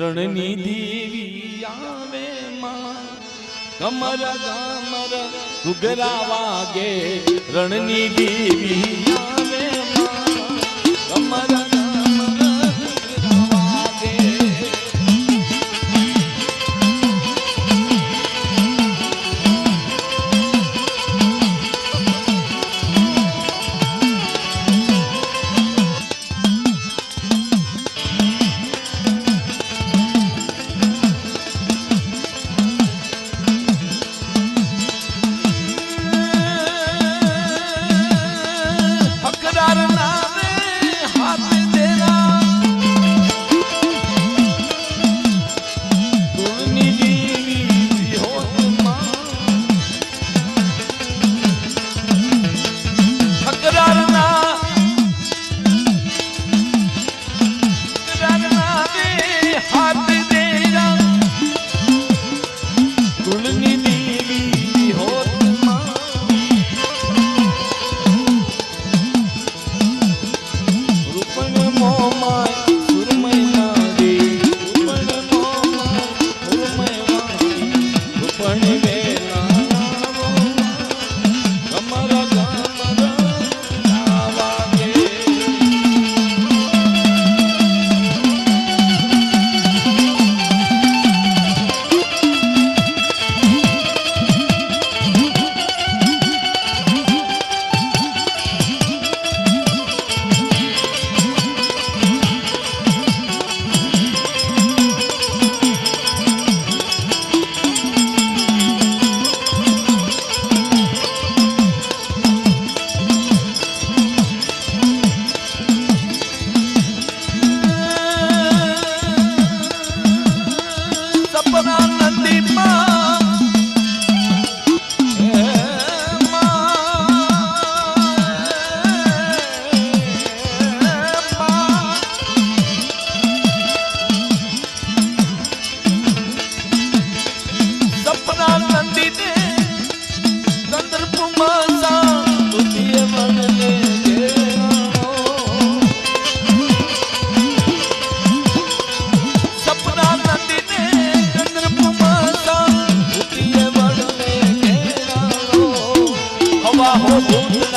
રણની દેવી આવે માં. કમર ગામર ઘુઘરા વાગે. રણની દેવી આવે માં. કમર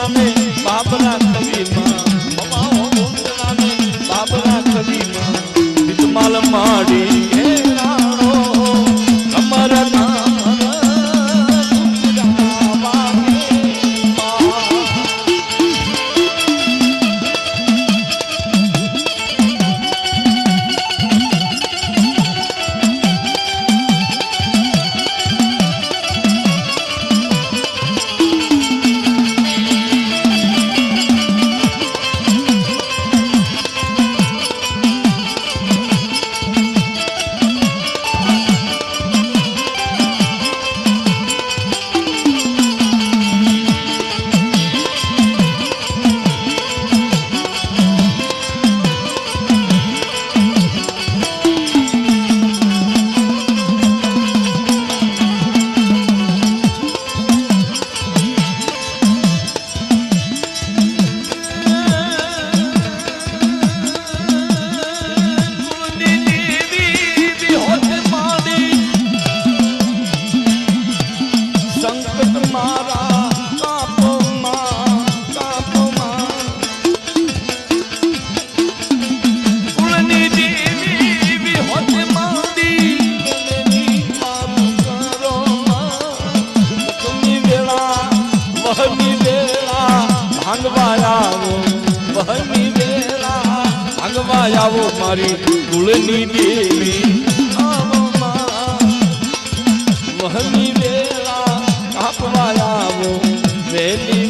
નામે બાબરા કવિમાં. મમાઓ બોંદનામે બાબરા કવિમાં. વિતમાલ માડી ભાંગવા આવો બહની વેલા ભાંગવા આવો મારી કુળની દેવી. આવો વહની વેલા કાપવા આવો વેલી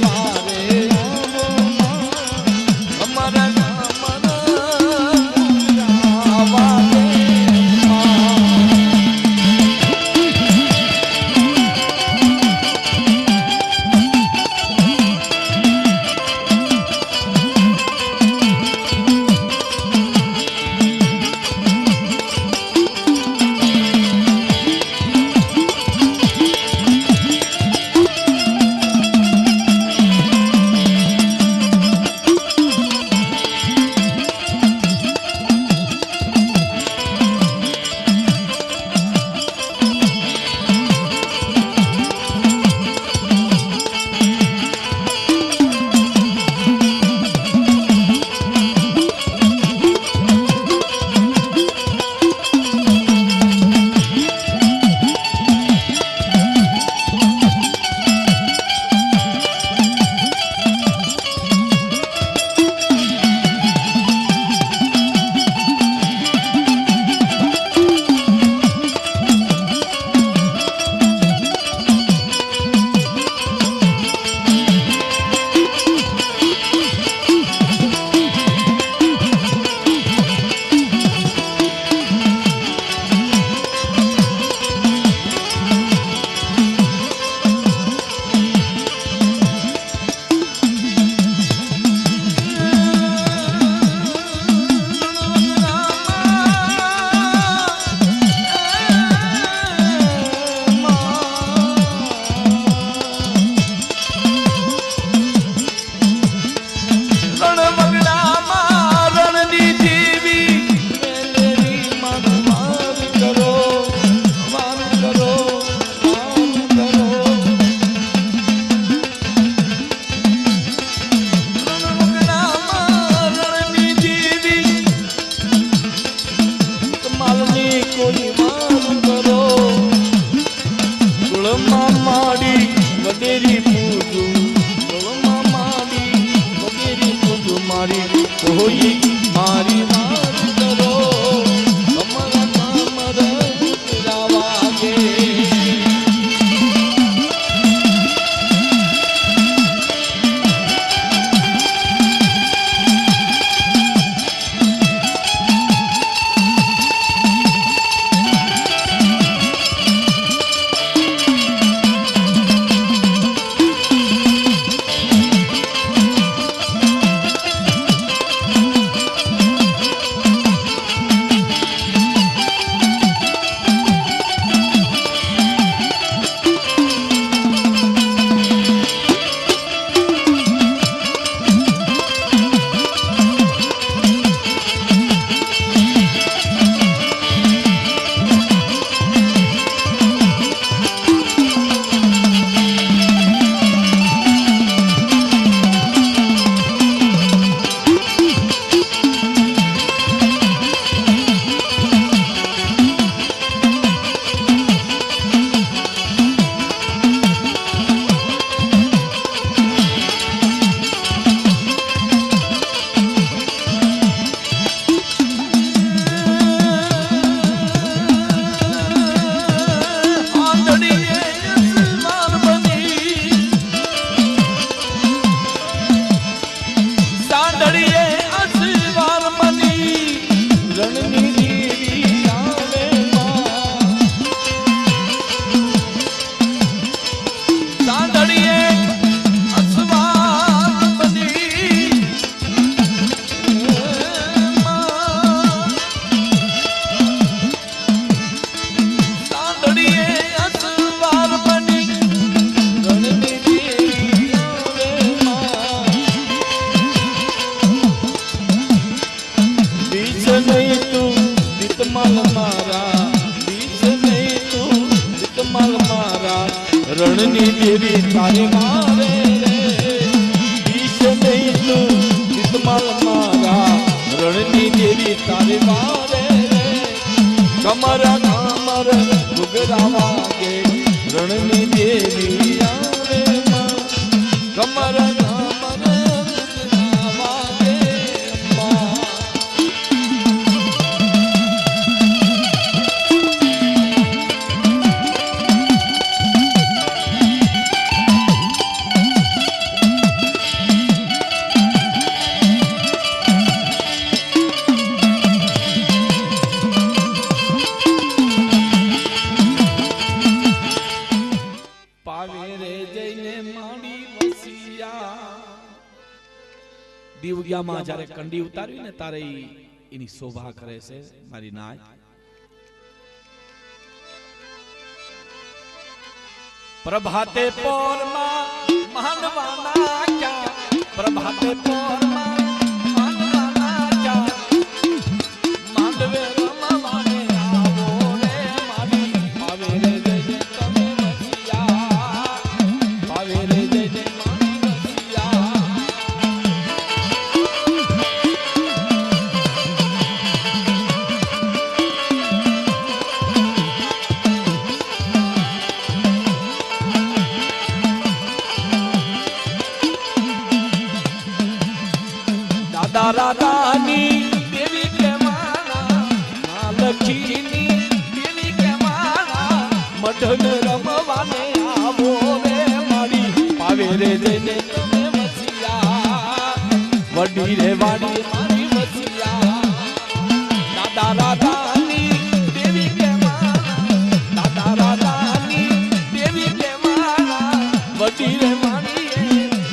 દેવી તારે મારે બીજ નહીં તું વિકમાલ મારા રણની દેવી તારે મારે કમર કમર ઘુઘરા વાગે રણની દેવી દીવગિયામાં જ્યારે કંડી ઉતારવી ને તારે એની શોભા કરે છે મારી નાય. પ્રભાતે પોરમાં ક્યાં? પ્રભાતે દાદા રાધાની દેવી કે મા લક્ષ્મીની દેવી કેવાના મઢન રમવાને આવો રે મારી. પાવેરે જઈને તમે વસિયા વડી રે વાડી. મારી વસિયા. દાદા રે મારી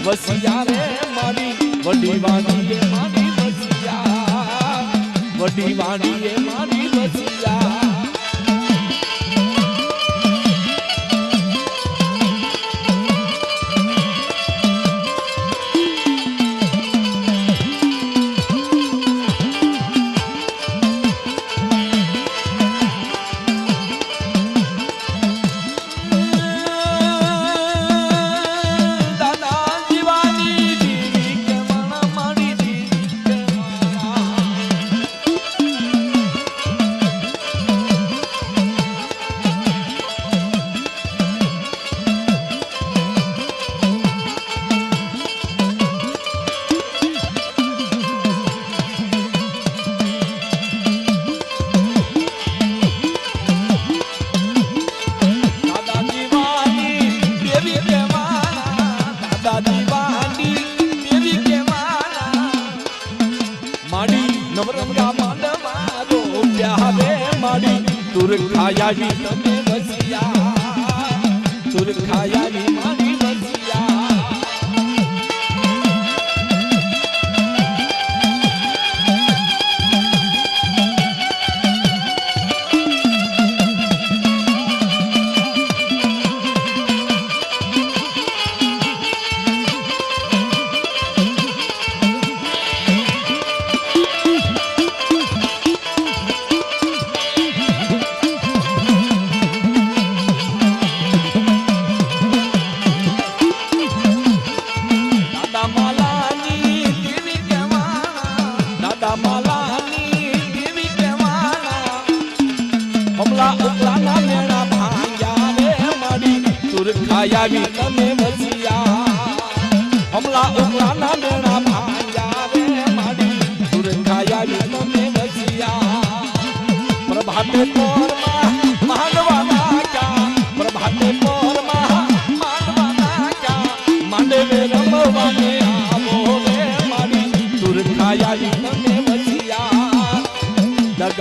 વસિયા રે મારી. વડી વાણી વડી વાડીએ માડી તુર ખાયાવી તમે વસિયા તુર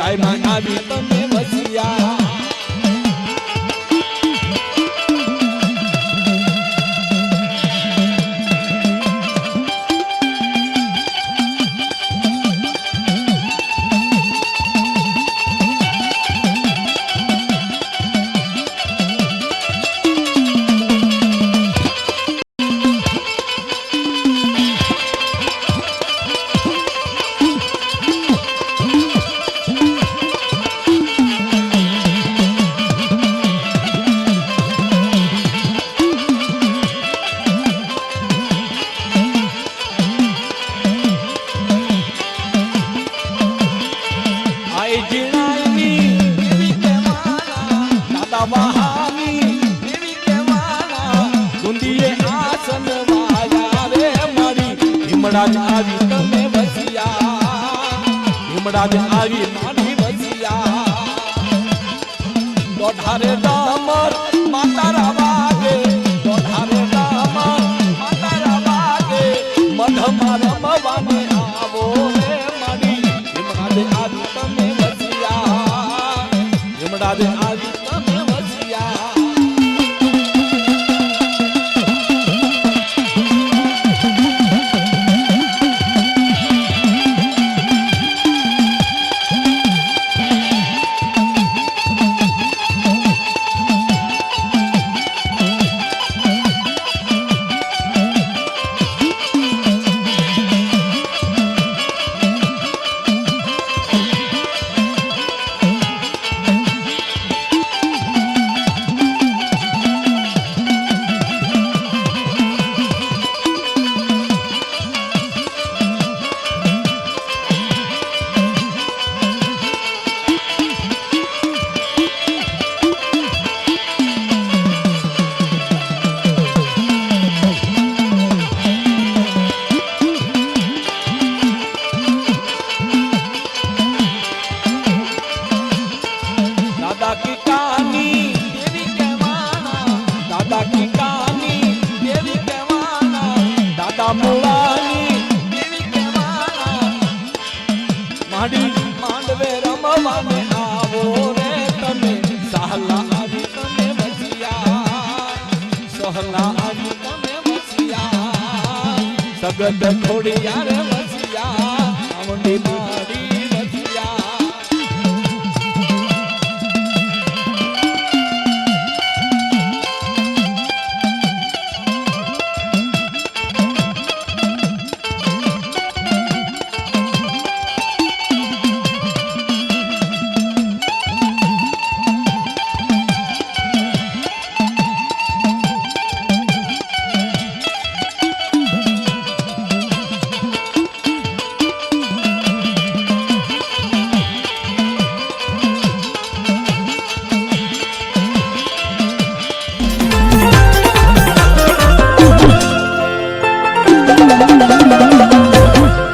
Sai Mangabi Tombe હિમડા જ આવી, તમે વસિયા હિમડા જ આવી નાની વસિયા દોઢારે ડામર માતા વાગે. દોઢારે ડામર, માતારા વાગે. મઢમાં રમવાને આવો રે મણી હિમડાદે આવી, તમે વસિયા હિમડાદે કહેવાના માડી માંડવે રમવાને આવો રે તમે. સહલા આવી તમે વસિયા. સહલા આવી તમે વસિયા. સગત ખોડિયા રે વસિયા. આવડી